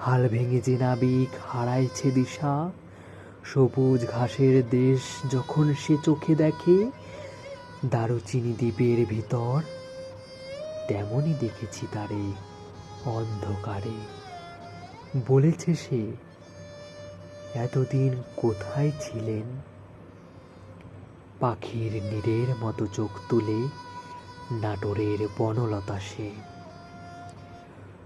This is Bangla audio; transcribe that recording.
হাল ভেঙে যে নাবিক হারাইছে দিশা, সবুজ ঘাসের দেশ যখন সে চোখে দেখে, দারুচিনি দ্বীপের ভিতর, তেমনই দেখেছি তারে অন্ধকারে। বলেছে সে, এতদিন কোথায় ছিলেন? পাখির নীরের মতো চোখ তুলে নাটোরের বনলতা সে